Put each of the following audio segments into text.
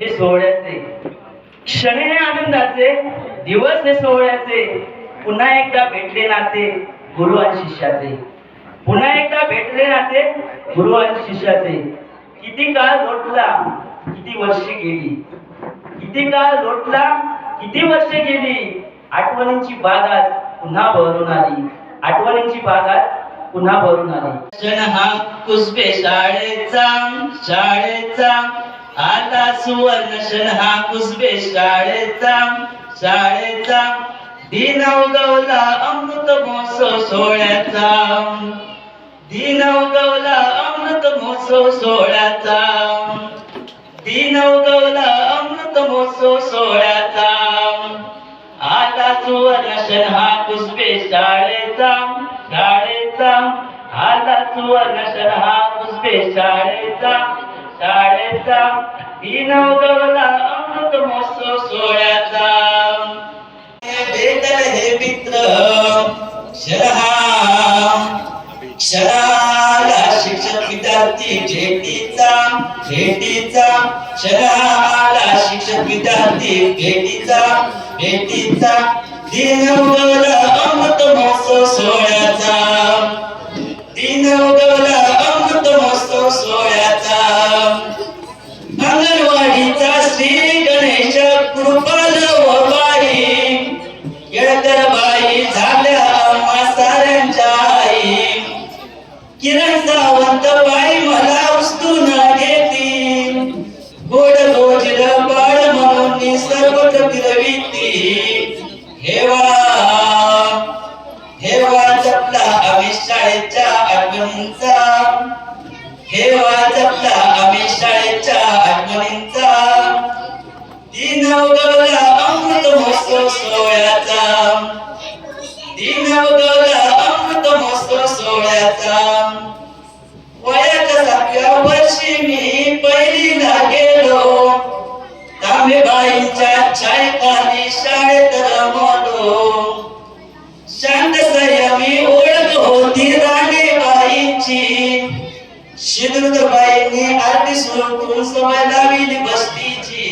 हे सोहळ्याचे. क्षण हे आनंदाचे दिवस हे सोहळ्याचे. पुन्हा एकदा भेटले नाते गुरु आणि शिष्याचे. पुन्हा एकदा भेटले नाते गुरु आणि शिष्याचे. किती काळ लोटला किती वर्षे गेली. किती काळ लोटला किती वर्षे गेली. आठवणींची बाग आज पुन्हा भरून आली. आठवणींची बाग आज पुन्हा भरून आली. क्षण हा कुसबे शाळेचा शाळेचा. आता सुवर्ण क्षण हा कुसबे शाळेचा शाळेचा. दिन उगवला अमृत महोत्सव सोहळ्याचा. दिन उगवला अमृत महोत्सव सोहळ्याचा. दिन उगवला अमृत महोत्सव सोहळ्याचा. आता सुवर्ण क्षण हा कुसबे शाळेचा शाळेचा. आला सुवर्ण क्षण हा कुसबे शाळेचा. शाळेचा अमृत महोत्सव सोहळ्याचा. भेटल हे मित्र शिक्षक विद्यार्थी भेटीचा भेटीचा. शराला शिक्षक विद्यार्थी भेटीचा भेटीचा. दिन अमृत महोत्सव सोहळ्याचा. हेवा हेवा जपला आम्ही शाळेच्या आठवणींचा हेवा जपला आम्ही शाळेच्या आठवणींचा दिन उगवला अमृत महोत्सव सोहळ्याचा दिन उगवला अमृत महोत्सव सोहळ्याचा. वयाच्या सातव्या वर्षी मी पहिलीला गेलो तांबेबाईंच्या शाळेत रमलो शांत संयमी ओळख होती आरती सुरू बस्तीची.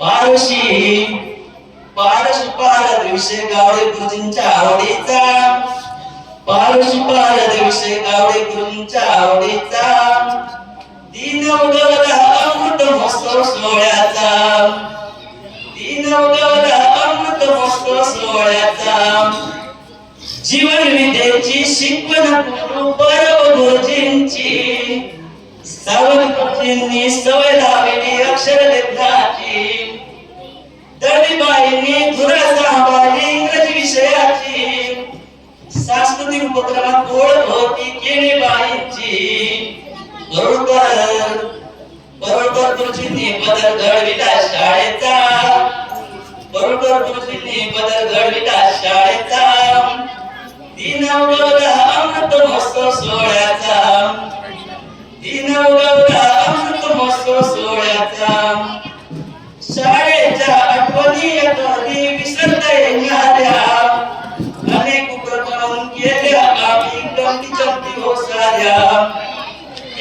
पारशी पारश गावडे गुरुजींच्या आवडीचा. पारश गावडे गुरुजींच्या आवडीचा. दिन उगवला अमृत महोत्सव सोहळ्याचा. अमृत सोहळ्याचा जीवन विद्येची शिकवण गुरुजींची सावध गुरुजींनी सवय लावली अक्षर लेखनाची दळीबाईंनी धुरा सांभाळली इंग्रजी विषयाची. सांस्कृतिक उपक्रमात ओळख होती केळीबाईंची बरोबर बरोबर गुरुजींनी बदल घडविला शाळेचा बदल घडविला शाळेचा अमृत महोत्सव सोहळ्याचा अमृत महोत्सव सोहळ्याचा. शाळेच्या आठवणी कधी विसरता येणाऱ्या अनेक उपक्रम केल्या. आम्ही गमती जमती हो साऱ्या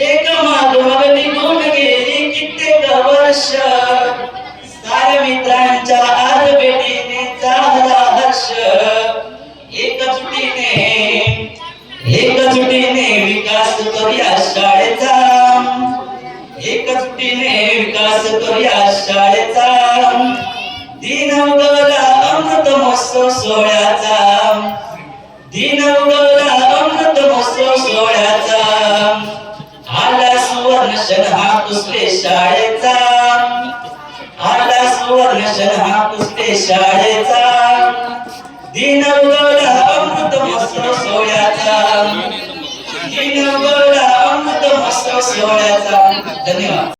एक माधव निघून गेली कित्येक वर्ष. मित्रांच्या आज भेटीने झाला हर्ष एकजुटीने एकजुटीने विकास करूया शाळेचा. एकजुटीने विकास करूया शाळेचा. दिन उगवला अमृत महोत्सव सोहळ्याचा. दिन उगवला अमृत महोत्सव सोहळ्याचा. आला सुवर्ण क्षण हा दुसरे शाळेचा. आला सुवर्ण शहा हा शाळेचा. दिन उगवला अमृत मस्त सोहळ्याचा. दिन उगवला अमृत मस्त सोहळ्याचा. धन्यवाद.